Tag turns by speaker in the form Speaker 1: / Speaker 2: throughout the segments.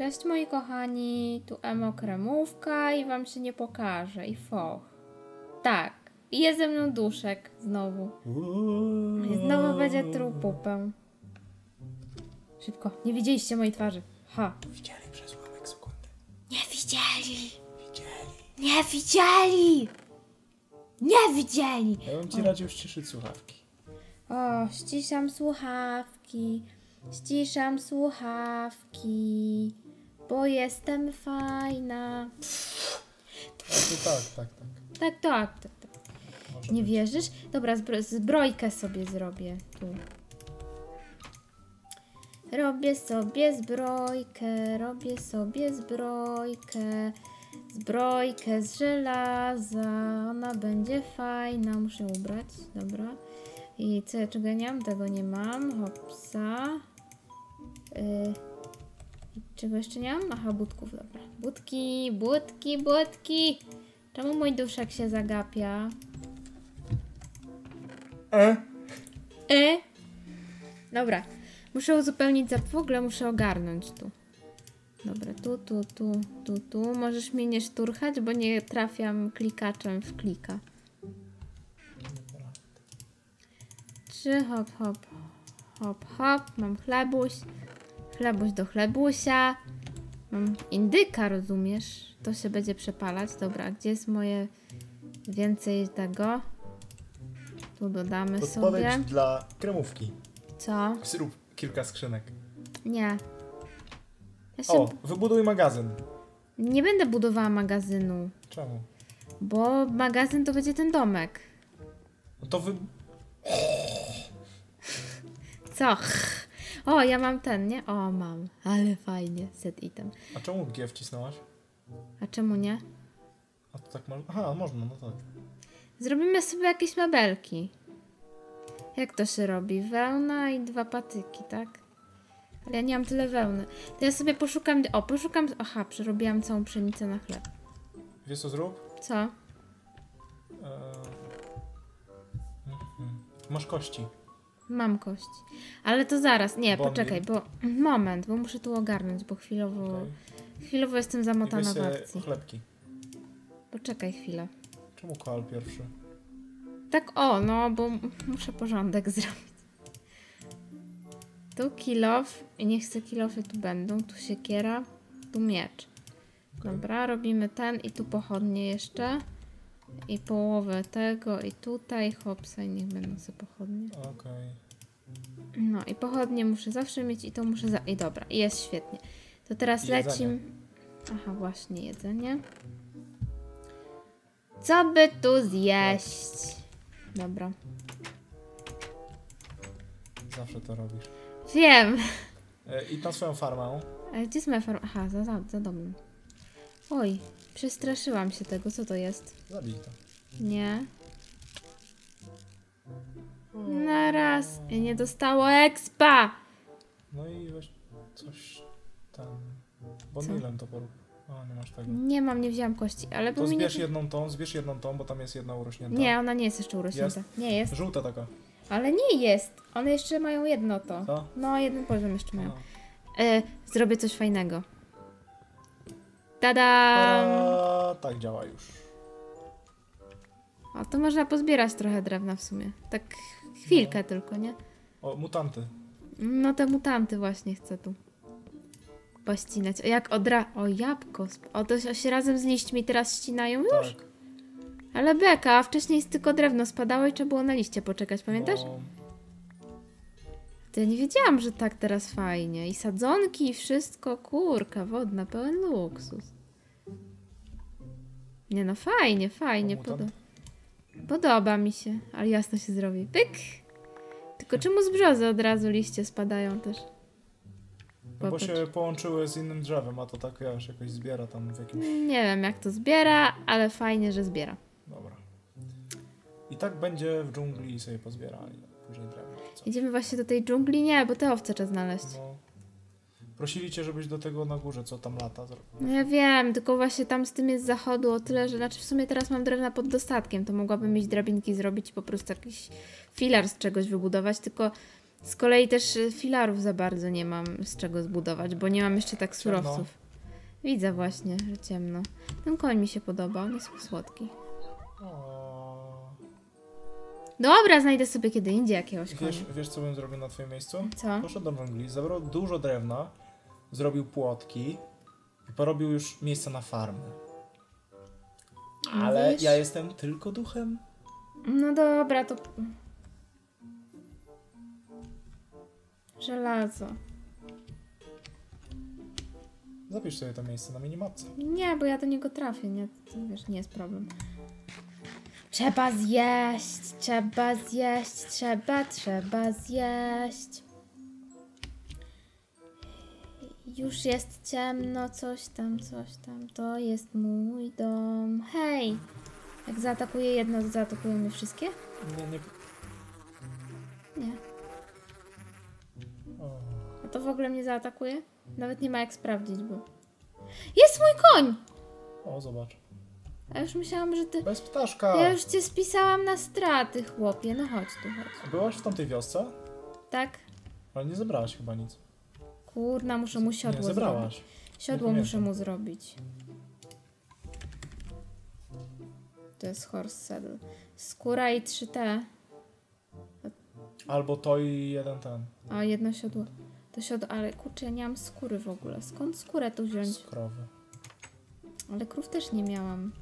Speaker 1: Cześć moi kochani, tu Emo Kremówka i wam się nie pokaże i foch. Tak, i jest ze mną duszek znowu. I znowu będzie trupupę. Szybko, nie widzieliście mojej twarzy. Ha.
Speaker 2: Widzieli przez ułamek sekundy.
Speaker 1: Nie widzieli!
Speaker 2: Widzieli.
Speaker 1: Nie widzieli! Nie widzieli!
Speaker 2: Ja bym ci radził ściszyć słuchawki.
Speaker 1: O, ściszam słuchawki, ściszam słuchawki, bo jestem fajna.
Speaker 2: No tak, tak, tak.
Speaker 1: Tak, tak, tak. tak.
Speaker 2: Może
Speaker 1: Nie
Speaker 2: być.
Speaker 1: wierzysz? Dobra, zbro- zbrojkę sobie zrobię tu. Robię sobie zbrojkę, robię sobie zbrojkę. Zbrojkę z żelaza, ona będzie fajna. Muszę ubrać, dobra. I co, czego ja nie mam? Tego nie mam. Hopsa. Yy. Czego jeszcze nie mam? Aha, budków, dobra. Budki, budki, budki. Czemu mój duszek się zagapia?
Speaker 2: E?
Speaker 1: E? Dobra. Muszę uzupełnić zap. W ogóle muszę ogarnąć tu. Dobra, tu, tu, tu, tu, tu. Możesz mnie nie szturchać, bo nie trafiam klikaczem w klika. Trzy, hop, hop, hop, hop. Mam chlebuś. Chlebuś do chlebusia. Mam indyka, rozumiesz? To się będzie przepalać. Dobra, gdzie jest moje więcej tego? Tu dodamy
Speaker 2: Podpowiedź
Speaker 1: sobie.
Speaker 2: dla kremówki.
Speaker 1: Co?
Speaker 2: Zrób kilka skrzynek.
Speaker 1: Nie. Ja się
Speaker 2: O, wybuduj magazyn.
Speaker 1: nie będę budowała magazynu,
Speaker 2: Czemu?
Speaker 1: bo magazyn to będzie ten domek.
Speaker 2: No to wy...
Speaker 1: Co? O, ja mam ten, nie? O, mam. Ale fajnie. Set item.
Speaker 2: A czemu G wcisnęłaś?
Speaker 1: A czemu nie?
Speaker 2: A to tak można... Aha, można, no tak.
Speaker 1: Zrobimy sobie jakieś mebelki. Jak to się robi? Wełna i dwa patyki, tak? Ale ja nie mam tyle wełny. To ja sobie poszukam... O, poszukam... Aha, przerobiłam całą pszenicę na chleb.
Speaker 2: Wiesz co zrób?
Speaker 1: Co?
Speaker 2: Eee... Masz kości.
Speaker 1: Mam kość. Ale to zaraz. Nie, poczekaj, bo... Moment, bo muszę tu ogarnąć, bo chwilowo...
Speaker 2: Okej.
Speaker 1: Chwilowo jestem zamotana w akcji.
Speaker 2: chlebki.
Speaker 1: Poczekaj chwilę.
Speaker 2: Czemu koal pierwszy?
Speaker 1: Tak o, no, bo muszę porządek zrobić. Tu kilof i niech te kilofy tu będą. Tu siekiera, tu miecz. Dobra, robimy ten i tu pochodnie jeszcze. I połowę tego i tutaj. Hopsa i niech będą sobie pochodnie.
Speaker 2: Okej.
Speaker 1: No i pochodnie muszę zawsze mieć i to muszę za... I dobra, i jest świetnie. To teraz
Speaker 2: I jedzenie.
Speaker 1: lecimy. Aha, właśnie jedzenie. Co by tu zjeść? Dobra.
Speaker 2: Zawsze to robisz.
Speaker 1: Wiem.
Speaker 2: E, idź na swoją farmę.
Speaker 1: Ale gdzie jest moja farma? Aha, za, za, za domem. Oj, przestraszyłam się tego. Co to jest?
Speaker 2: Zabij to.
Speaker 1: Nie. Na raz. I nie dostało expa.
Speaker 2: No i weź coś tam. Bonilem to porób. A, nie masz tego.
Speaker 1: Nie mam, nie wzięłam kości, ale
Speaker 2: To
Speaker 1: mi nie...
Speaker 2: zbierz jedną tą, zbierz jedną tą, bo tam jest jedna urośnięta.
Speaker 1: Nie, ona nie jest jeszcze urośnięta. Nie jest.
Speaker 2: Żółta taka.
Speaker 1: Ale nie jest. One jeszcze mają jedno to.
Speaker 2: Co?
Speaker 1: No, jeden poziom jeszcze mają.
Speaker 2: No.
Speaker 1: E, zrobię coś fajnego. Tada!
Speaker 2: Tak działa już.
Speaker 1: O, to można pozbierać trochę drewna w sumie. Tak chwilkę tylko, nie?
Speaker 2: O, mutanty.
Speaker 1: No te mutanty właśnie chcę tu pościnać. O, jak odra... O, jabłko. O, to się razem z liśćmi teraz ścinają już?
Speaker 2: Tak.
Speaker 1: Ale beka, a wcześniej tylko drewno spadało i trzeba było na liście poczekać, pamiętasz?
Speaker 2: No,
Speaker 1: To ja nie wiedziałam, że tak teraz fajnie. I sadzonki, i wszystko, kurka wodna, pełen luksus. Nie no, fajnie, fajnie. Podoba mi się, ale jasno się zrobi. Pyk! Tylko czemu z brzozy od razu liście spadają też?
Speaker 2: no bo się połączyły z innym drzewem, a to tak wiesz, jakoś zbiera tam w jakimś...
Speaker 1: Nie wiem jak to zbiera, ale fajnie, że zbiera.
Speaker 2: Dobra. I tak będzie w dżungli i sobie pozbierali. Później drewno.
Speaker 1: Idziemy właśnie do tej dżungli? Nie, bo te owce trzeba znaleźć.
Speaker 2: No. Prosili cię, żebyś do tego na górze, co tam lata, zrobił.
Speaker 1: No ja wiem, tylko właśnie tam z tym jest zachodu o tyle, że znaczy w sumie teraz mam drewna pod dostatkiem, to mogłabym mieć drabinki zrobić i po prostu jakiś filar z czegoś wybudować, tylko Z kolei też y, filarów za bardzo nie mam z czego zbudować, bo nie mam jeszcze tak
Speaker 2: Ciemno.
Speaker 1: surowców. Widzę właśnie, że ciemno. Ten koń mi się podoba, on jest słodki.
Speaker 2: O.
Speaker 1: Dobra, znajdę sobie kiedy indziej jakiegoś konia.
Speaker 2: Wiesz, wiesz, co bym zrobił na twoim miejscu?
Speaker 1: Co?
Speaker 2: Poszedł do węgli, zabrał dużo drewna, zrobił płotki i porobił już miejsce na farmę. Ale
Speaker 1: Mówisz?
Speaker 2: ja jestem tylko duchem.
Speaker 1: No dobra, to... Żelazo.
Speaker 2: Zapisz sobie to miejsce na minimapce.
Speaker 1: Nie, bo ja do niego trafię, nie? To wiesz, nie jest problem. Trzeba zjeść, trzeba zjeść, trzeba, trzeba zjeść. Już jest ciemno, coś tam, coś tam. To jest mój dom. Hej! Jak zaatakuję jedno, to zaatakują mnie wszystkie?
Speaker 2: Nie, nie...
Speaker 1: Nie. A to w ogóle mnie zaatakuje? Nawet nie ma jak sprawdzić, bo... Jest mój koń!
Speaker 2: o, zobacz.
Speaker 1: A już myślałam, że ty...
Speaker 2: Bez ptaszka!
Speaker 1: Ja już cię spisałam na straty, chłopie. No chodź tu, chodź.
Speaker 2: Byłaś w tamtej wiosce?
Speaker 1: Tak?
Speaker 2: Ale nie zebrałaś chyba nic.
Speaker 1: Kurna, muszę mu siodło
Speaker 2: nie,
Speaker 1: zrobić. Siodło muszę mu zrobić. To jest horse saddle. Skóra i 3T.
Speaker 2: Albo to i jeden ten.
Speaker 1: A, jedno siodło. To siodło, ale kurczę, ja nie mam skóry w ogóle. Skąd skórę tu wziąć?
Speaker 2: Z krowy.
Speaker 1: Ale krów też nie miałam.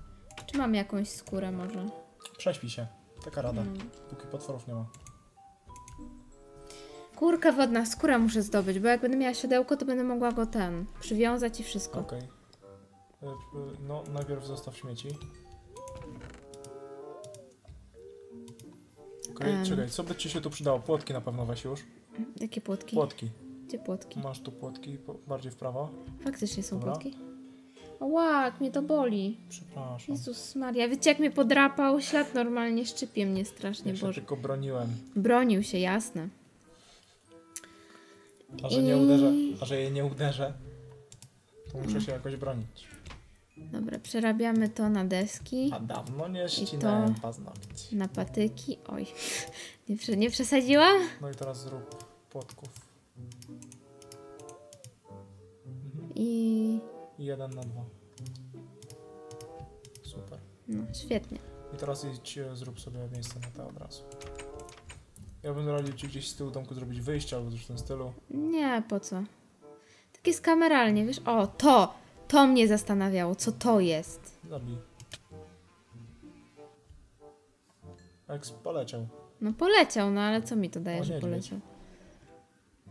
Speaker 1: Czy mam jakąś skórę może?
Speaker 2: Prześpij się. Taka rada.
Speaker 1: Mm.
Speaker 2: Póki potworów nie ma.
Speaker 1: Kurka wodna, skórę muszę zdobyć, bo jak będę miała siodełko, to będę mogła go ten przywiązać i wszystko.
Speaker 2: Okej. Y, y, No, najpierw zostaw śmieci. Okej,
Speaker 1: Em.
Speaker 2: czekaj, co by ci się tu przydało? Płotki na pewno weź już.
Speaker 1: Jakie płotki?
Speaker 2: Płotki.
Speaker 1: Gdzie płotki?
Speaker 2: Masz tu płotki, po- bardziej w prawo.
Speaker 1: Faktycznie są
Speaker 2: Dobra.
Speaker 1: płotki. O łak, mnie to boli.
Speaker 2: Przepraszam.
Speaker 1: Jezus Maria, wiecie jak mnie podrapał? Ślad normalnie szczypie mnie strasznie,
Speaker 2: Ja się
Speaker 1: Boże.
Speaker 2: tylko broniłem.
Speaker 1: Bronił się, jasne.
Speaker 2: A że nie uderzę, a że jej nie uderzę, to muszę się jakoś bronić.
Speaker 1: Dobra, przerabiamy to na deski,
Speaker 2: A dawno nie ścinałem paznokci.
Speaker 1: na patyki. Oj, nie, nie przesadziłam?
Speaker 2: No i teraz zrób płotków. Mhm.
Speaker 1: I
Speaker 2: I jeden na dwa. Super.
Speaker 1: no, świetnie.
Speaker 2: I teraz idź, e, zrób sobie miejsce na te od razu. Ja bym radził ci gdzieś z tyłu domku zrobić wyjście albo coś w tym stylu.
Speaker 1: Nie, po co? Tak jest kameralnie, wiesz? O, to! To mnie zastanawiało, co to jest.
Speaker 2: Zabij. Eks poleciał.
Speaker 1: No poleciał, no ale co mi to daje,
Speaker 2: O,
Speaker 1: że poleciał?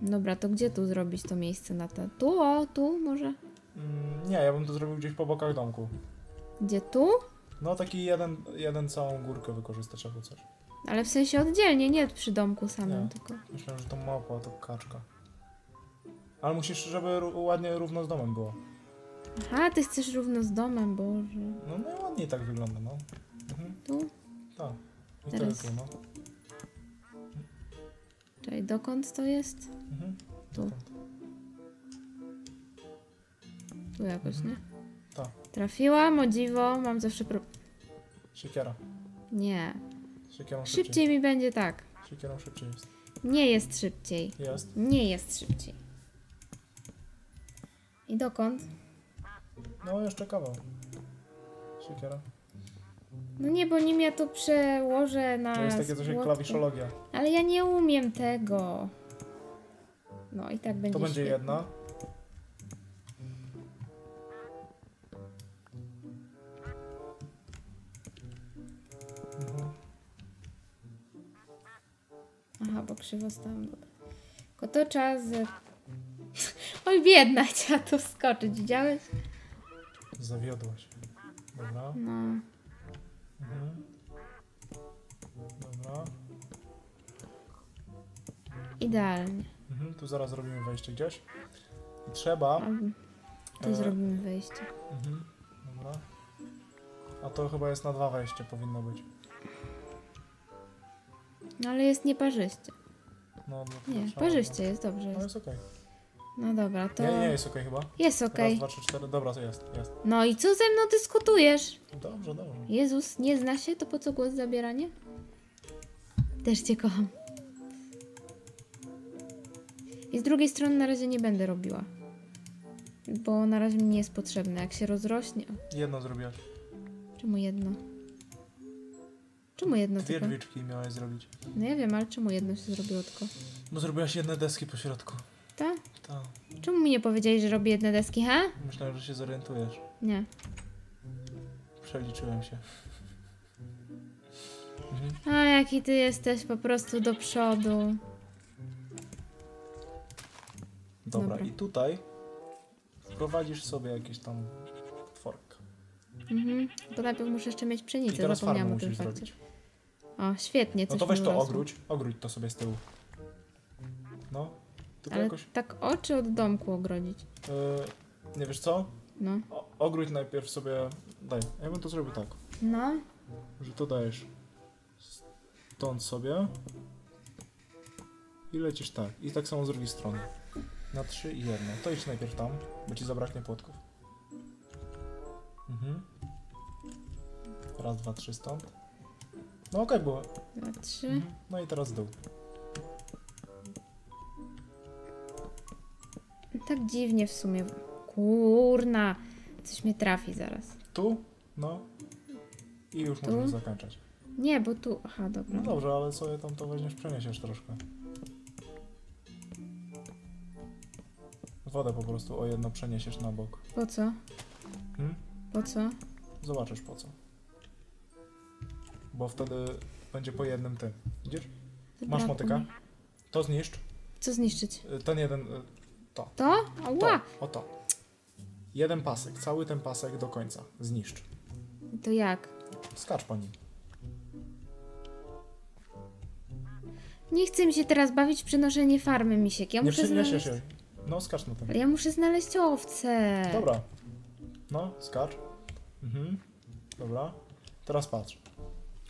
Speaker 1: Dobra, to gdzie tu zrobić to miejsce na to? Tu, o, tu może?
Speaker 2: Mm, nie, ja bym to zrobił gdzieś po bokach domku.
Speaker 1: Gdzie tu?
Speaker 2: No taki jeden, jeden całą górkę wykorzystać albo coś.
Speaker 1: Ale w sensie oddzielnie, nie przy domku samym,
Speaker 2: Nie.
Speaker 1: tylko.
Speaker 2: Myślałem, że to małpa, to kaczka. Ale musisz, żeby ładnie równo z domem było.
Speaker 1: Aha, ty chcesz równo z domem, Boże.
Speaker 2: No najładniej tak wygląda, no. Mhm,
Speaker 1: Tu?
Speaker 2: tak. I
Speaker 1: Teraz.
Speaker 2: tyle tu, no.
Speaker 1: Czekaj, dokąd to jest?
Speaker 2: Mhm.
Speaker 1: Tu.
Speaker 2: Dokąd?
Speaker 1: Tu jakoś, nie?
Speaker 2: Tak.
Speaker 1: Trafiłam, o dziwo, mam zawsze pro...
Speaker 2: Siekiera.
Speaker 1: Nie.
Speaker 2: Siekierą szybciej.
Speaker 1: Szybciej mi będzie tak.
Speaker 2: Siekierą szybciej jest.
Speaker 1: Nie jest szybciej.
Speaker 2: Jest.
Speaker 1: Nie jest szybciej. I dokąd?
Speaker 2: No jeszcze kawał. Siekiera.
Speaker 1: No nie, bo nim ja to przełożę na.
Speaker 2: To jest takie coś jak klawiszologia.
Speaker 1: Ale ja nie umiem tego. No i tak będzie.
Speaker 2: To będzie
Speaker 1: świetnie.
Speaker 2: jedna.
Speaker 1: Aha, bo krzywo stałam. To czas. Oj, biedna, chciała tu wskoczyć, widziałeś?
Speaker 2: Zawiodłaś. Dobra.
Speaker 1: No.
Speaker 2: Mhm. Dobra.
Speaker 1: Idealnie.
Speaker 2: Mhm. Tu zaraz zrobimy wejście gdzieś. I trzeba.
Speaker 1: Albo tu
Speaker 2: E.
Speaker 1: zrobimy wejście.
Speaker 2: Mhm. Dobra. A to chyba jest na dwa wejście powinno być.
Speaker 1: No ale jest nieparzyście.
Speaker 2: No, no
Speaker 1: Nie,
Speaker 2: trzeba-
Speaker 1: parzyście jest, dobrze
Speaker 2: No
Speaker 1: jest.
Speaker 2: jest okej.
Speaker 1: No dobra, to.
Speaker 2: Nie, nie jest okej chyba.
Speaker 1: Jest okej.
Speaker 2: Raz, dwa, trzy, cztery. Dobra, to jest, jest.
Speaker 1: No i co ze mną dyskutujesz?
Speaker 2: Dobrze, dobrze.
Speaker 1: Jezus, nie zna się? To po co głos zabieranie? Też cię kocham. I z drugiej strony na razie nie będę robiła. Bo na razie mi nie jest potrzebne. Jak się rozrośnie...
Speaker 2: Jedno zrobiłaś.
Speaker 1: czemu jedno? Czemu jedno
Speaker 2: Dwie
Speaker 1: tylko?
Speaker 2: drzwiczki miałaś zrobić.
Speaker 1: No ja wiem, ale czemu jedno się zrobiło tylko?
Speaker 2: Bo zrobiłaś jedne deski po środku.
Speaker 1: Tak?
Speaker 2: Tak.
Speaker 1: Czemu mi nie powiedzieli, że robię jedne deski, ha?
Speaker 2: Myślałem, że się zorientujesz.
Speaker 1: Nie.
Speaker 2: Przeliczyłem się. Mhm.
Speaker 1: A jaki ty jesteś po prostu do przodu.
Speaker 2: Dobra,
Speaker 1: Dobra.
Speaker 2: i tutaj wprowadzisz sobie jakiś tam.
Speaker 1: Mhm. To najpierw muszę jeszcze mieć pszenicę, zapomniałam o tym fakcie.
Speaker 2: zrobić.
Speaker 1: O, świetnie,
Speaker 2: No
Speaker 1: coś
Speaker 2: to weź to ogródź. Ogródź to sobie z tyłu. No. Tylko
Speaker 1: Ale
Speaker 2: jakoś...
Speaker 1: tak oczy od domku ogrodzić.
Speaker 2: Yy, nie wiesz co?
Speaker 1: No.
Speaker 2: O, ogródź najpierw sobie... Daj, ja bym to zrobił tak.
Speaker 1: No.
Speaker 2: Że to dajesz stąd sobie i lecisz tak. I tak samo z drugiej strony. Na trzy i jedno. To idź najpierw tam, bo ci zabraknie płotków. Mhm. Raz, dwa, trzy stąd. No okej było.
Speaker 1: Dwa, trzy.
Speaker 2: Mhm. No i teraz dół.
Speaker 1: Tak dziwnie w sumie. Kurna. Coś mnie trafi zaraz.
Speaker 2: Tu, no. I już
Speaker 1: Tu?
Speaker 2: możesz zakończyć.
Speaker 1: Nie, bo tu... Aha, dobra.
Speaker 2: No dobrze, ale sobie tam to weźmiesz, przeniesiesz troszkę. Wodę po prostu o jedno przeniesiesz na bok.
Speaker 1: Po co?
Speaker 2: Hmm?
Speaker 1: Po co?
Speaker 2: Zobaczysz po co. Bo wtedy będzie po jednym tym. Widzisz? Masz motyka? To zniszcz.
Speaker 1: Co zniszczyć?
Speaker 2: Y, Ten jeden. y,
Speaker 1: To?
Speaker 2: To,
Speaker 1: Ała!
Speaker 2: o to. Jeden pasek, cały ten pasek do końca. Zniszcz.
Speaker 1: To jak?
Speaker 2: Skacz po nim.
Speaker 1: Nie chcę mi się teraz bawić w przenoszenie farmy, Misiek. Ja
Speaker 2: Nie
Speaker 1: muszę znaleźć...
Speaker 2: jej. No, skacz na tym.
Speaker 1: Ale ja muszę znaleźć owce.
Speaker 2: Dobra. No, skacz. Mhm. Dobra. Teraz patrz.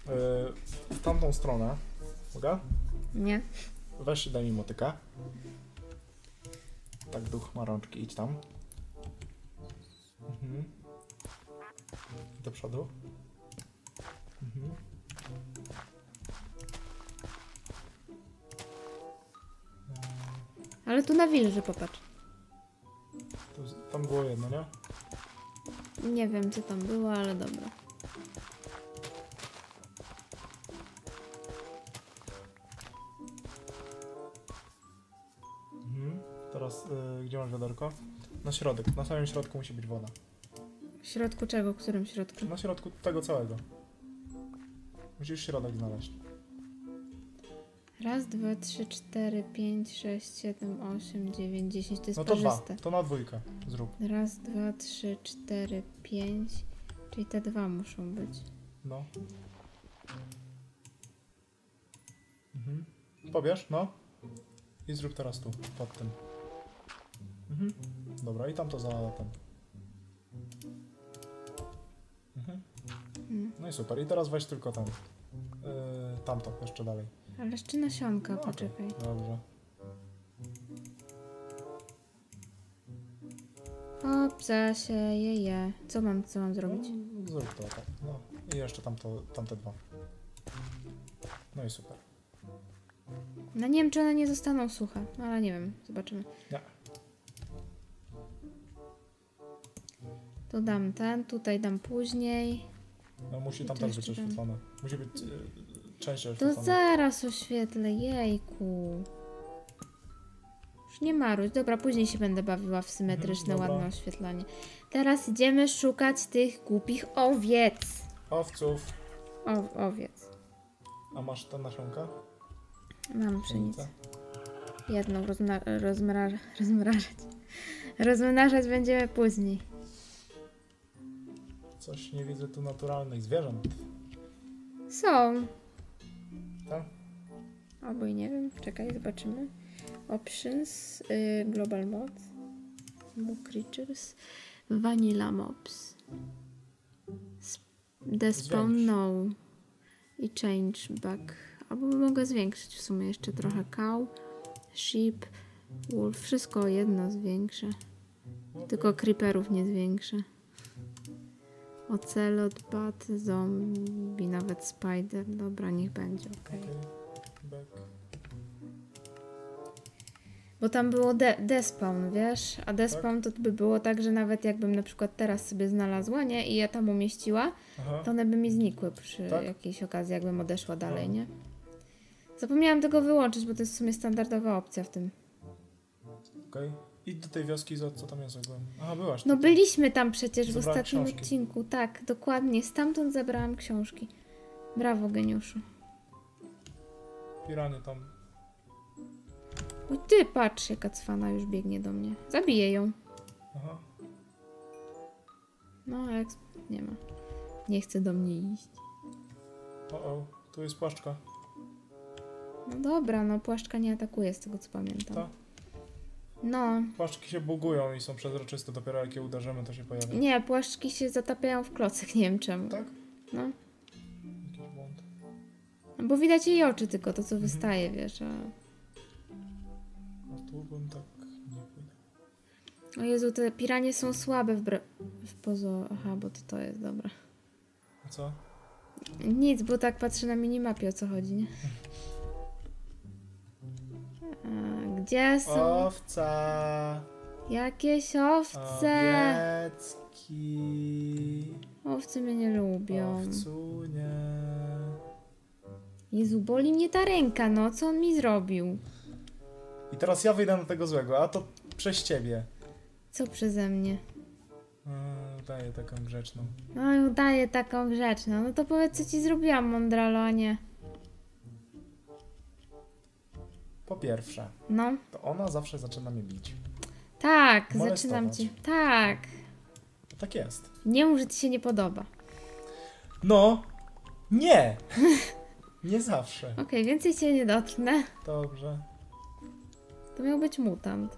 Speaker 2: Yy, w tamtą stronę. Mogę?
Speaker 1: Nie.
Speaker 2: Weź daj mi motykę. Tak duch ma rączki, idź tam. Mhm. Do przodu. Mhm.
Speaker 1: Ale tu na wilży popatrz.
Speaker 2: Tam było jedno, nie?
Speaker 1: Nie wiem, co tam było, ale dobra.
Speaker 2: Teraz y, gdzie masz wiaderko? Na środek. Na samym środku musi być woda.
Speaker 1: W środku czego? W którym środku?
Speaker 2: Na środku tego całego. Musisz środek znaleźć.
Speaker 1: Raz, dwa, trzy, cztery, pięć, sześć, siedem, osiem, dziewięć, dziesięć. To jest
Speaker 2: No to dwa.
Speaker 1: parzyste.
Speaker 2: To na dwójkę zrób.
Speaker 1: Raz, dwa, trzy, cztery, pięć. Czyli te dwa muszą być.
Speaker 2: No. Mhm. Pobierz, no. I zrób teraz tu, pod tym. Mhm. Dobra, i tam to za ten. Mhm.
Speaker 1: Mm.
Speaker 2: No i super. I teraz weź tylko ten. Yy, tamto, jeszcze dalej.
Speaker 1: Ale jeszcze nasionka,
Speaker 2: No,
Speaker 1: poczekaj.
Speaker 2: Dobrze.
Speaker 1: Hop, zasieje je. Co mam, co mam zrobić?
Speaker 2: No, zrób to tak. No. I jeszcze tamto, tamte dwa. No i super.
Speaker 1: No nie wiem, czy one nie zostaną suche, no ale nie wiem, zobaczymy.
Speaker 2: Nie.
Speaker 1: Tu dam ten, tutaj dam później.
Speaker 2: No musi tam też być oświetlone. Musi być yy, częściej
Speaker 1: To
Speaker 2: oświetlone.
Speaker 1: zaraz oświetlę, jejku. Już nie maruć. Dobra, później się będę bawiła w symetryczne,
Speaker 2: Mhm, dobra.
Speaker 1: ładne oświetlanie. Teraz idziemy szukać tych głupich owiec.
Speaker 2: Owców.
Speaker 1: O, owiec.
Speaker 2: A masz te nasionka?
Speaker 1: Mam pszenicę. Jedną rozmra- rozmrażać. Rozmnażać będziemy później.
Speaker 2: Coś nie widzę tu naturalnych zwierząt.
Speaker 1: Są.
Speaker 2: Tak?
Speaker 1: Albo i nie wiem, czekaj, zobaczymy. Options, y, Global Mods, Moo Creatures, Vanilla Mobs, Sp- Despawn. No i Change Back. Albo mogę zwiększyć w sumie jeszcze trochę Cow, Sheep, Wolf, wszystko jedno zwiększę.
Speaker 2: Okej.
Speaker 1: Tylko creeperów nie zwiększę. Ocelot, bat, zombie, nawet spider. Dobra, niech będzie. Okej.
Speaker 2: Back.
Speaker 1: Bo tam było de despawn, wiesz? A despawn to by było tak, że nawet jakbym na przykład teraz sobie znalazła, nie? I ja tam umieściła,
Speaker 2: Aha.
Speaker 1: to one by mi znikły przy
Speaker 2: Tak?
Speaker 1: jakiejś okazji, jakbym odeszła dalej,
Speaker 2: No.
Speaker 1: nie? Zapomniałam tego wyłączyć, bo to jest w sumie standardowa opcja w tym.
Speaker 2: Okej. Idź do tej wioski, za co tam jest ogółem. Aha, byłaś.
Speaker 1: No
Speaker 2: tu.
Speaker 1: byliśmy tam przecież w ostatnim
Speaker 2: książki.
Speaker 1: odcinku. Tak, dokładnie. Stamtąd zabrałam książki. Brawo, geniuszu.
Speaker 2: Piranie tam.
Speaker 1: O ty, patrz, jaka cwana już biegnie do mnie. Zabiję ją.
Speaker 2: Aha.
Speaker 1: No, jak... nie ma. Nie chce do mnie iść.
Speaker 2: O, o. Tu jest płaszczka.
Speaker 1: No dobra, no płaszczka nie atakuje z tego co pamiętam.
Speaker 2: Ta.
Speaker 1: No,
Speaker 2: Płaszczki się bugują i są przezroczyste. Dopiero jak je uderzymy, to się pojawią.
Speaker 1: nie, płaszczki się zatapiają w klocek, nie wiem czemu.
Speaker 2: Tak?
Speaker 1: No,
Speaker 2: Jakiś błąd.
Speaker 1: No, bo widać jej oczy tylko, to co wystaje, wiesz, a...
Speaker 2: A tu bym tak nie pójdę.
Speaker 1: O Jezu, te piranie są słabe w, bra... w pozo... Aha, bo to to jest, dobra.
Speaker 2: A co?
Speaker 1: Nic, bo tak patrzę na minimapie, o co chodzi, nie? Gdzie są
Speaker 2: Owca!
Speaker 1: jakieś owce?
Speaker 2: Owiecki!
Speaker 1: Owce mnie nie lubią.
Speaker 2: Owcunie!
Speaker 1: Jezu, boli mnie ta ręka, no, co on mi zrobił?
Speaker 2: I teraz ja wyjdę na tego złego, a to przez ciebie.
Speaker 1: Co przeze mnie?
Speaker 2: Yy, daję taką grzeczną.
Speaker 1: No udaję taką grzeczną. No to powiedz, co ci zrobiłam, mądralo, a nie.
Speaker 2: Po pierwsze,
Speaker 1: No,
Speaker 2: to ona zawsze zaczyna mnie bić.
Speaker 1: tak,
Speaker 2: Molestować.
Speaker 1: zaczynam cię. Tak.
Speaker 2: Tak jest.
Speaker 1: Nie mów, że ci się nie podoba.
Speaker 2: No! Nie! nie zawsze.
Speaker 1: Okej, więcej cię nie dotknę.
Speaker 2: Dobrze.
Speaker 1: To miał być mutant.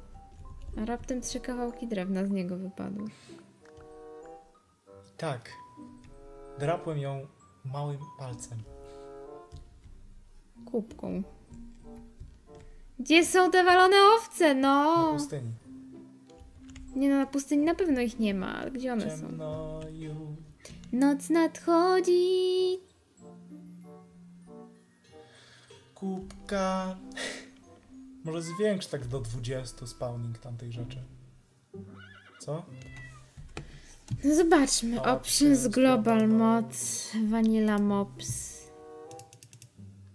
Speaker 1: A raptem trzy kawałki drewna z niego wypadły.
Speaker 2: Tak. Drapłem ją małym palcem.
Speaker 1: Kubką. Gdzie są te walone owce?
Speaker 2: Na
Speaker 1: No!
Speaker 2: pustyni.
Speaker 1: Nie no, na pustyni na pewno ich nie ma. ale Gdzie one są?
Speaker 2: Ciemno już.
Speaker 1: Noc nadchodzi.
Speaker 2: Kubka. Może zwiększ tak do 20 spawning tamtych rzeczy. Co?
Speaker 1: No zobaczmy.
Speaker 2: Options
Speaker 1: Global Mod. Vanilla Mops.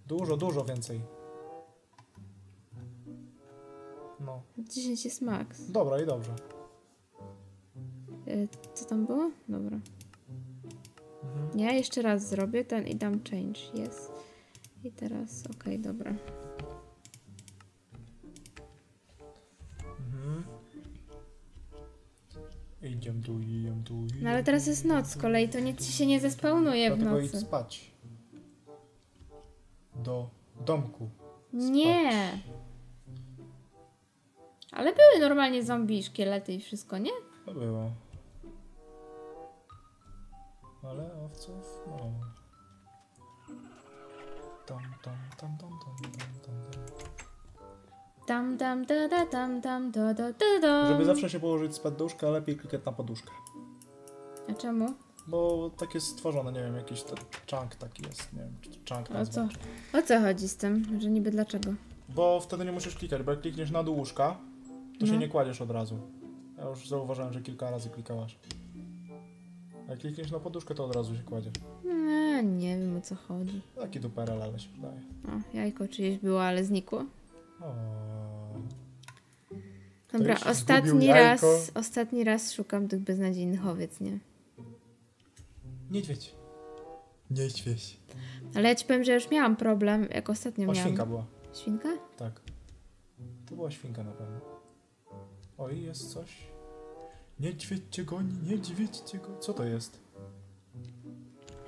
Speaker 2: Dużo, dużo więcej. No.
Speaker 1: 10 jest max.
Speaker 2: Dobra i dobrze.
Speaker 1: Y, Co tam było? Dobra.
Speaker 2: Mhm.
Speaker 1: Ja jeszcze raz zrobię ten i dam change. Jest. I teraz, okej, dobra.
Speaker 2: Mhm. Idziemy tu, idziemy tu.
Speaker 1: No ale teraz jest noc z kolei, to nic ci się nie zespełnuje w
Speaker 2: Dlatego idź
Speaker 1: nocy.
Speaker 2: spać. Do domku.
Speaker 1: Nie! Ale były normalnie zombie, szkielety i wszystko, nie?
Speaker 2: To było. Ale owców mało. Tam, tam, tam, tam, tam, tam, tam, tam.
Speaker 1: Tam, tam, da, da, tam, tam, da, da, da, da.
Speaker 2: Żeby zawsze się położyć spać do lepiej klikać na poduszkę.
Speaker 1: A czemu?
Speaker 2: Bo tak jest stworzone, nie wiem, jakiś ten chunk taki jest, nie wiem, czy to chunk
Speaker 1: O co? O co chodzi z tym? Że niby dlaczego?
Speaker 2: Bo wtedy nie musisz klikać, bo jak klikniesz na dół łóżka, to się
Speaker 1: No.
Speaker 2: nie kładziesz od razu. Ja już zauważyłem, że kilka razy klikałaś. Jak klikniesz na poduszkę, to od razu się kładzie.
Speaker 1: Nie, nie wiem o co chodzi.
Speaker 2: Taki duperel, ale się wydaje.
Speaker 1: O, jajko czyjeś było, ale znikło.
Speaker 2: O.
Speaker 1: Dobra, ostatni
Speaker 2: jajko.
Speaker 1: raz, ostatni raz szukam tych beznadziejnych owiec, nie?
Speaker 2: Niedźwiedź. Niedźwiedź.
Speaker 1: Ale ja ci powiem, że już miałam problem, jak ostatnio
Speaker 2: O,
Speaker 1: miałam.
Speaker 2: świnka była.
Speaker 1: Świnka?
Speaker 2: Tak. To była świnka na pewno. Oj, jest coś. Niedźwiedź cię goni, niedźwiedź cię goni. Co to jest?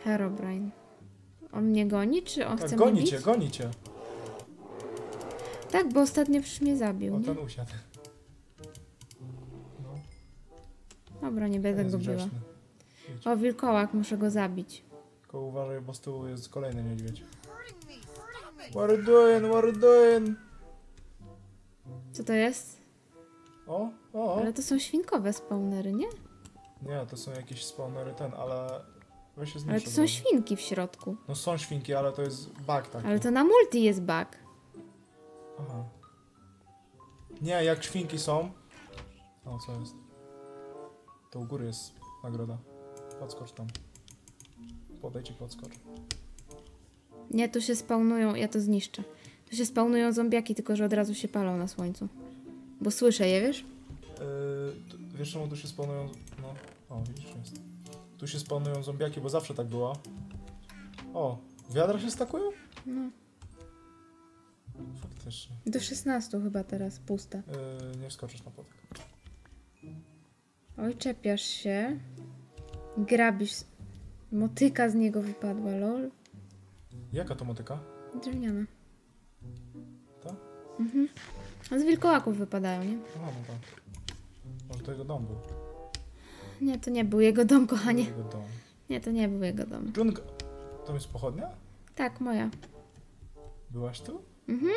Speaker 1: Herobrine. On mnie goni, czy on
Speaker 2: Tak,
Speaker 1: chce
Speaker 2: goni
Speaker 1: mnie
Speaker 2: cię,
Speaker 1: bić?
Speaker 2: goni cię.
Speaker 1: Tak, bo ostatnio przecież mnie zabił,
Speaker 2: O,
Speaker 1: nie?
Speaker 2: ten usiadł. No,
Speaker 1: Dobra, nie
Speaker 2: ten
Speaker 1: będę
Speaker 2: jest
Speaker 1: go biła.
Speaker 2: grzeczny.
Speaker 1: O, wilkołak, muszę go zabić.
Speaker 2: Tylko uważaj, bo z tyłu jest kolejny niedźwiedź. What are you doing? What are you doing?
Speaker 1: Co to jest?
Speaker 2: O, o.
Speaker 1: Ale to są świnkowe spawnery, nie?
Speaker 2: Nie, to są jakieś spawnery ten, ale... Weź się
Speaker 1: Ale to są świnki w środku.
Speaker 2: No są świnki, ale to jest bug taki.
Speaker 1: Ale to na multi jest bug.
Speaker 2: Aha. Nie, jak świnki są. O, co jest? To u góry jest nagroda. Podskocz tam. Podejdź i podskocz.
Speaker 1: Nie, tu się spawnują, ja to zniszczę. Tu się spawnują zombiaki, tylko że od razu się palą na słońcu. Bo słyszę je, wiesz?
Speaker 2: Yy, wiesz czemu tu się spawnują... No, o widzisz, jest. Tu się spawnują zombiaki, bo zawsze tak było. O, wiadra się stakują?
Speaker 1: No.
Speaker 2: Faktycznie.
Speaker 1: Do 16 chyba teraz, puste.
Speaker 2: Yy, nie wskoczysz na potek.
Speaker 1: Oj, czepiasz się. Grabisz. Motyka z niego wypadła, lol.
Speaker 2: Jaka to motyka?
Speaker 1: Drewniana.
Speaker 2: Ta?
Speaker 1: Mhm. A z wilkołaków wypadają, nie?
Speaker 2: Aha, no tak. Może to jego dom był.
Speaker 1: Nie, to nie był jego dom, kochanie.
Speaker 2: Jego dom.
Speaker 1: Nie, to nie był jego dom.
Speaker 2: Dżunga. To jest pochodnia?
Speaker 1: Tak, moja.
Speaker 2: Byłaś tu?
Speaker 1: Mhm.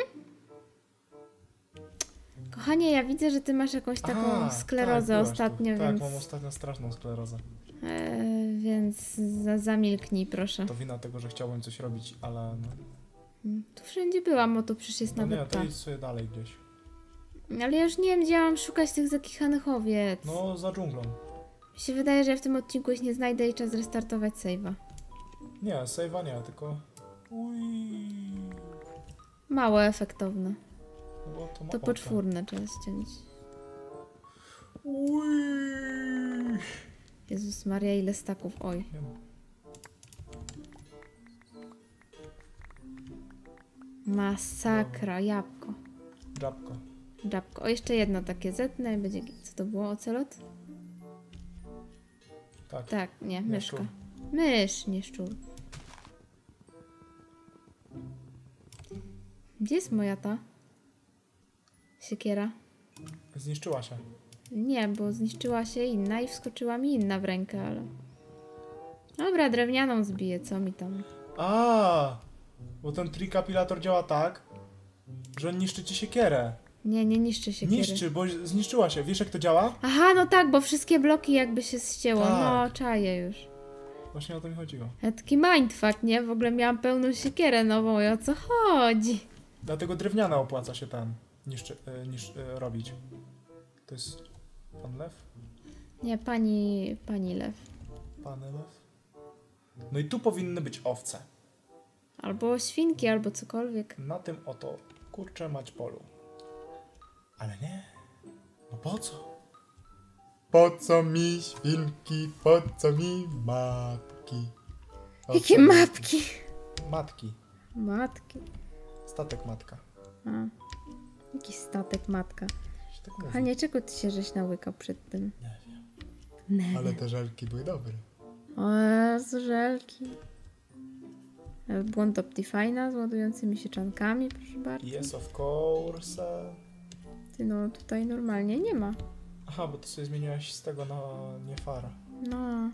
Speaker 1: Kochanie, ja widzę, że ty masz jakąś taką
Speaker 2: Aha,
Speaker 1: sklerozę
Speaker 2: tak,
Speaker 1: ostatnio,
Speaker 2: tu. Tak,
Speaker 1: więc...
Speaker 2: mam ostatnio straszną sklerozę.
Speaker 1: E, więc za, zamilknij, proszę.
Speaker 2: To wina tego, że chciałbym coś robić, ale no,
Speaker 1: Mm, Tu wszędzie byłam, bo tu przecież jest
Speaker 2: no
Speaker 1: nawet
Speaker 2: nie, to idź sobie dalej gdzieś.
Speaker 1: Ale ja już nie wiem, gdzie ja mam szukać tych zakichanych owiec.
Speaker 2: No, za dżunglą.
Speaker 1: Mi się wydaje, że ja w tym odcinku ich nie znajdę i czas restartować save'a.
Speaker 2: Nie, save'a nie, tylko... Uj.
Speaker 1: Mało efektowne.
Speaker 2: No to
Speaker 1: To poczwórne trzeba ściąć.
Speaker 2: Uj.
Speaker 1: Jezus Maria, ile staków, oj. Masakra, jabłko.
Speaker 2: Żabko.
Speaker 1: Żabko. O, jeszcze jedno takie zetnę i będzie... Co to było? Ocelot?
Speaker 2: Tak.
Speaker 1: Tak, nie,
Speaker 2: Nie,
Speaker 1: myszka.
Speaker 2: szczur.
Speaker 1: Mysz, nie szczur. Gdzie jest moja ta? Siekiera?
Speaker 2: Zniszczyła się.
Speaker 1: Nie, bo zniszczyła się inna i wskoczyła mi inna w rękę, ale... Dobra, drewnianą zbiję, co mi tam?
Speaker 2: A, bo ten trikapilator działa tak, że on niszczy ci siekierę.
Speaker 1: Nie, nie niszczy siekiery.
Speaker 2: Niszczy, bo zniszczyła się. Wiesz jak to działa?
Speaker 1: Aha, no tak, bo wszystkie bloki jakby się ścięło.
Speaker 2: Tak.
Speaker 1: No, czaję już.
Speaker 2: Właśnie o to mi chodziło.
Speaker 1: Ja taki mindfuck, nie? W ogóle miałam pełną siekierę nową i o co chodzi?
Speaker 2: Dlatego drewniana opłaca się ten niszczy, e, niż, e, robić. To jest pan lew?
Speaker 1: Nie, pani, pani lew.
Speaker 2: Pan lew? No i tu powinny być owce.
Speaker 1: Albo świnki, albo cokolwiek.
Speaker 2: Na tym oto kurczę mać polu. Ale nie. No po co? Po co mi świnki? Po co mi matki? Po
Speaker 1: Jakie
Speaker 2: co mi-
Speaker 1: mapki?
Speaker 2: Matki.
Speaker 1: Matki.
Speaker 2: Statek matka.
Speaker 1: A. Jakiś statek, matka.
Speaker 2: Się tak mówi.
Speaker 1: Kochanie, czego ty się żeś nałykał przed tym?
Speaker 2: Nie wiem.
Speaker 1: Nie.
Speaker 2: Ale te żelki były dobre.
Speaker 1: O Jezu, żelki. E, Błąd Optifine'a z ładującymi się czankami, proszę bardzo.
Speaker 2: Yes, of course.
Speaker 1: Ty no, tutaj normalnie nie ma.
Speaker 2: Aha, bo ty sobie zmieniłaś z tego na nie fara.
Speaker 1: No.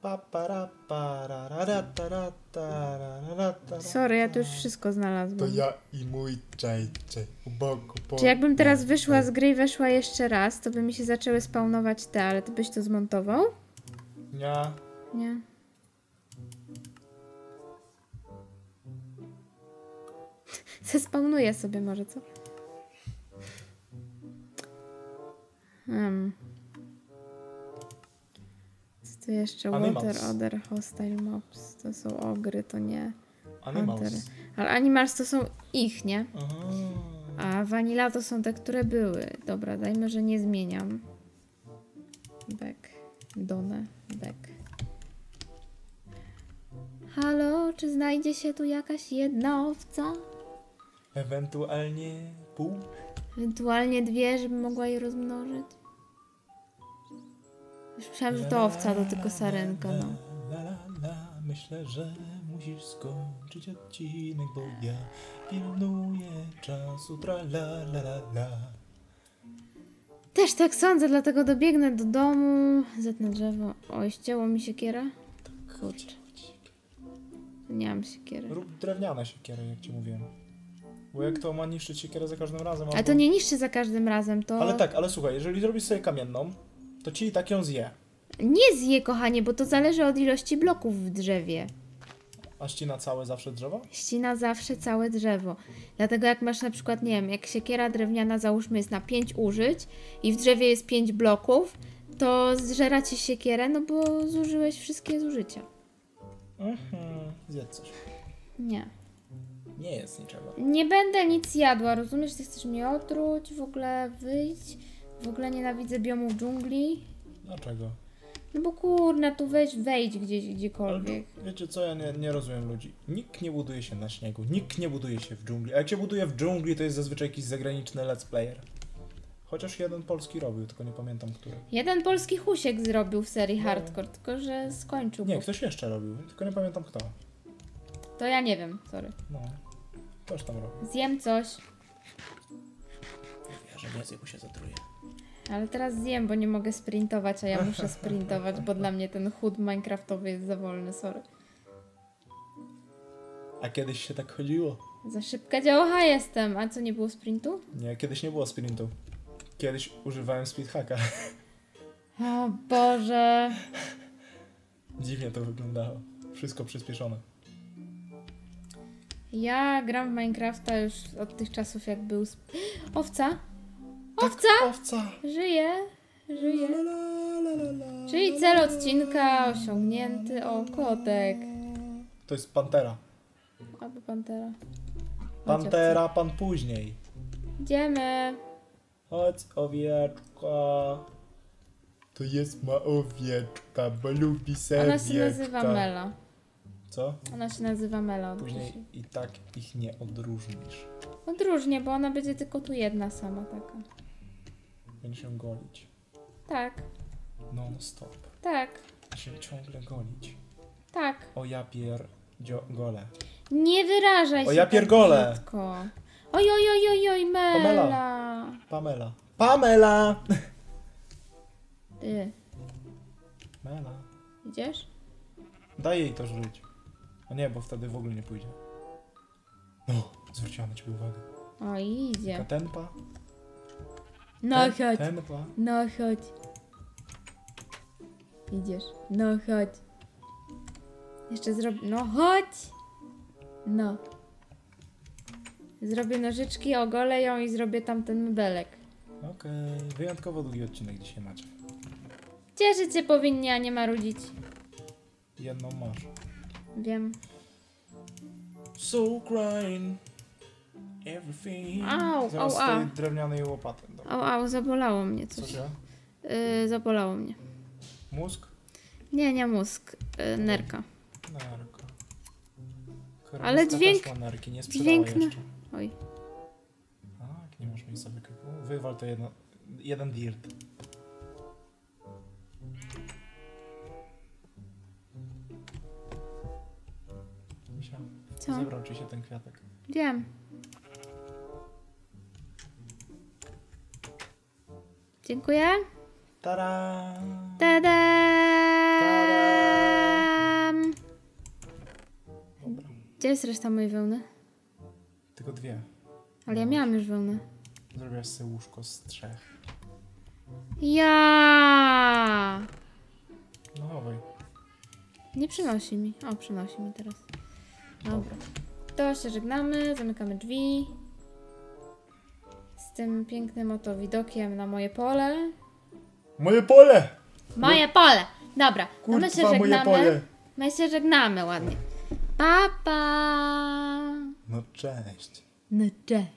Speaker 2: Pa, para, para, ra, ra, ta, ra, ta, ra, ra, ra, ta, ra,
Speaker 1: Sorry, ja tu już wszystko znalazłam.
Speaker 2: To ja i mój czajcze u boku po...
Speaker 1: Czy jakbym teraz wyszła z gry i weszła jeszcze raz, to by mi się zaczęły spawnować te, ale ty byś to zmontował?
Speaker 2: Nie.
Speaker 1: Nie. Zespawnuję sobie może, co? Hmm. Co tu jeszcze?
Speaker 2: Animals.
Speaker 1: Water, Other, Hostile Mobs. To są ogry, to nie.
Speaker 2: Animals.
Speaker 1: Hunter. Ale Animals to są ich, nie?
Speaker 2: Aha.
Speaker 1: A Vanilla to są te, które były. Dobra, dajmy, że nie zmieniam. Back. Done. Back. Halo, czy znajdzie się tu jakaś jedna owca?
Speaker 2: Ewentualnie pół.
Speaker 1: Ewentualnie dwie, żeby mogła je rozmnożyć? Już myślałam, że to owca, to tylko sarenka, no.
Speaker 2: Myślę, że musisz skończyć odcinek, bo ja pilnuję czasu. Tra la la la la.
Speaker 1: Też tak sądzę, dlatego dobiegnę do domu, zetnę drzewo. Oj, ścięło mi siekiera? Kurczę. Nie mam siekiery.
Speaker 2: Rób drewniane siekiery, jak ci mówiłem. Bo jak to ma niszczyć siekierę za każdym razem.
Speaker 1: Ale
Speaker 2: albo-
Speaker 1: to nie niszczy za każdym razem, to...
Speaker 2: Ale tak, ale słuchaj, jeżeli zrobisz sobie kamienną, to ci i tak ją zje.
Speaker 1: Nie zje, kochanie, bo to zależy od ilości bloków w drzewie.
Speaker 2: A ścina całe zawsze drzewo?
Speaker 1: ścina zawsze całe drzewo. Dlatego jak masz na przykład, nie wiem, jak siekiera drewniana załóżmy jest na 5 użyć i w drzewie jest 5 bloków, to zżera ci siekierę, no bo zużyłeś wszystkie zużycia.
Speaker 2: Mhm. Zjedz coś.
Speaker 1: Nie.
Speaker 2: Nie jest niczego.
Speaker 1: Nie będę nic jadła, rozumiesz? Ty chcesz mnie otruć, w ogóle wyjść. W ogóle nienawidzę biomów dżungli.
Speaker 2: Dlaczego?
Speaker 1: No bo kurna, tu weź, wejdź gdzieś,
Speaker 2: Ale
Speaker 1: gdziekolwiek.
Speaker 2: wiecie co, ja nie, nie rozumiem ludzi. Nikt nie buduje się na śniegu, nikt nie buduje się w dżungli. A jak się buduje w dżungli, to jest zazwyczaj jakiś zagraniczny let's player. Chociaż jeden polski robił, tylko nie pamiętam który.
Speaker 1: Jeden polski husiek zrobił w serii Hardcore, tylko że skończył.
Speaker 2: Nie,
Speaker 1: bo...
Speaker 2: ktoś jeszcze robił, tylko nie pamiętam kto.
Speaker 1: To ja nie wiem, sorry.
Speaker 2: No, ktoś tam robił.
Speaker 1: Zjem coś.
Speaker 2: Ja, że więcej, bo się zatruje.
Speaker 1: Ale teraz zjem, bo nie mogę sprintować, a ja muszę sprintować, bo dla mnie ten chód minecraftowy jest za wolny, sorry.
Speaker 2: A kiedyś się tak chodziło?
Speaker 1: Za szybka działacha jestem, a co, nie było sprintu?
Speaker 2: Nie, kiedyś nie było sprintu. Kiedyś używałem speedhacka.
Speaker 1: O Boże.
Speaker 2: Dziwnie to wyglądało. Wszystko przyspieszone.
Speaker 1: Ja gram w Minecrafta już od tych czasów, jak był... Sp... Owca? Owca!
Speaker 2: Owca!
Speaker 1: Żyje, żyje. Czyli cel odcinka osiągnięty. O, kotek.
Speaker 2: To jest pantera.
Speaker 1: Albo pantera. Chodź,
Speaker 2: Pantera, pan później.
Speaker 1: Idziemy.
Speaker 2: Chodź, owieczka. To jest ma owieczka, bo lubi serwieczka.
Speaker 1: Ona się nazywa Mela.
Speaker 2: Co?
Speaker 1: Ona się nazywa Mela od
Speaker 2: Później i tak ich nie odróżnisz.
Speaker 1: Odróżnię, bo ona będzie tylko tu jedna sama taka.
Speaker 2: Będzie się golić.
Speaker 1: Tak,
Speaker 2: Non stop.
Speaker 1: tak,
Speaker 2: się ciągle golić.
Speaker 1: tak.
Speaker 2: O ja pier... Gole.
Speaker 1: Nie wyrażaj się
Speaker 2: O, ja
Speaker 1: tak
Speaker 2: piergolę.
Speaker 1: brzydko. Oj, oj, oj, oj, oj, Mela.
Speaker 2: Pamela. Pamela. Pamela!
Speaker 1: Ty,
Speaker 2: Mela.
Speaker 1: idziesz?
Speaker 2: Daj jej to żyć. O nie, bo wtedy w ogóle nie pójdzie. No, zwróciłam na ciebie uwagę.
Speaker 1: O, idzie.
Speaker 2: Taka tempa.
Speaker 1: No
Speaker 2: Tem-
Speaker 1: chodź,
Speaker 2: Tempa.
Speaker 1: no chodź. Idziesz, no chodź. Jeszcze zrobię, no chodź. No. Zrobię nożyczki, ogolę ją i zrobię tam ten mebelek.
Speaker 2: Okej, wyjątkowo długi odcinek dzisiaj macie.
Speaker 1: Cieszyć się powinni, a nie marudzić.
Speaker 2: Jedną masz.
Speaker 1: Wiem.
Speaker 2: So crying. Everything.
Speaker 1: Au, au, au.
Speaker 2: drewnianej łopaty. Dobra.
Speaker 1: Au, au, zabolało mnie
Speaker 2: Co
Speaker 1: coś.
Speaker 2: się?
Speaker 1: Yy, zabolało mnie.
Speaker 2: Mózg?
Speaker 1: Nie, nie mózg, yy, nerka.
Speaker 2: Narko.
Speaker 1: Ale
Speaker 2: Królewska
Speaker 1: dźwięk-
Speaker 2: Narki, nie
Speaker 1: dźwięk na-
Speaker 2: jeszcze.
Speaker 1: Oj.
Speaker 2: Tak, nie masz miejsca wykupu. Wywal to jedno, jeden dirt.
Speaker 1: Co?
Speaker 2: zebrał ci się ten kwiatek.
Speaker 1: Wiem. Dziękuję.
Speaker 2: Tara!
Speaker 1: Tadam!
Speaker 2: Dobra,
Speaker 1: Gdzie jest reszta mojej wełny?
Speaker 2: tylko dwie.
Speaker 1: Ale ja miałam już wełnę.
Speaker 2: Zrobiłaś sobie łóżko z trzech.
Speaker 1: Ja!
Speaker 2: No chowaj.
Speaker 1: Nie przynosi mi. O, przynosi mi teraz. Dobra. To się żegnamy, zamykamy drzwi. Z tym pięknym oto widokiem na moje pole.
Speaker 2: Moje pole!
Speaker 1: Moje pole! Dobra, to my się
Speaker 2: Kurwa,
Speaker 1: żegnamy. My się żegnamy ładnie. Pa, pa!
Speaker 2: No cześć.
Speaker 1: No cześć.